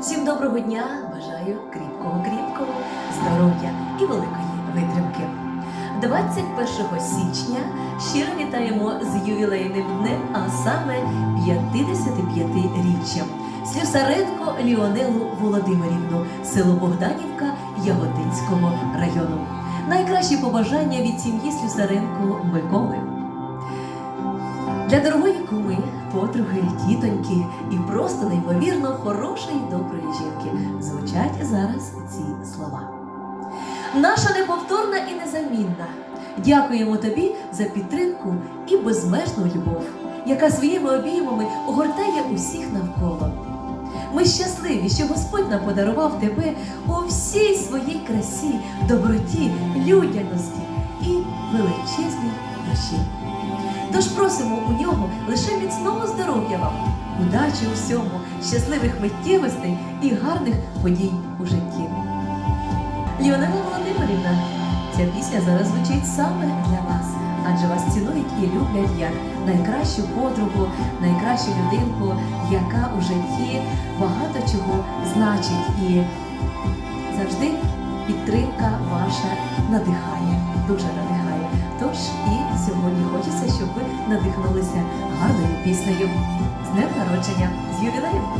Всім доброго дня! Бажаю кріпкого, кріпкого здоров'я і великої витримки. 21 січня щиро вітаємо з ювілейним днем, а саме 55-річчям. Слюсаренко Ліонелу Володимирівну, село Богданівка Яготинського району. Найкращі побажання від сім'ї Слюсаренко Миколи. Для дорогої подруги, тітоньки і просто неймовірно хорошої доброї жінки звучать зараз ці слова. Наша неповторна і незамінна. Дякуємо тобі за підтримку і безмежну любов, яка своїми обіймами огортає усіх навколо. Ми щасливі, що Господь нам подарував тебе у всій своїй красі, доброті, людяності і величезній душі. Тож просимо у нього лише міцного здоров'я вам, удачі у всьому, щасливих миттєвостей і гарних подій у житті. Ліонела Володимирівна, ця пісня зараз звучить саме для вас, адже вас цінують і люблять як найкращу подругу, найкращу людинку, яка у житті багато чого значить і завжди підтримка ваша надихає, дуже надихає. Тож і сьогодні хочеться, щоб ви надихнулися гарною піснею. З днем народження, з ювілеєм!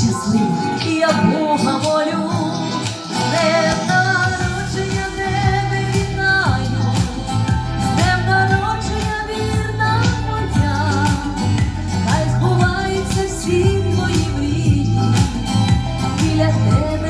щаслива, я Бога молю, не народження тебе вітаю, з народження вірна хай збуваються всі твої біля тебе.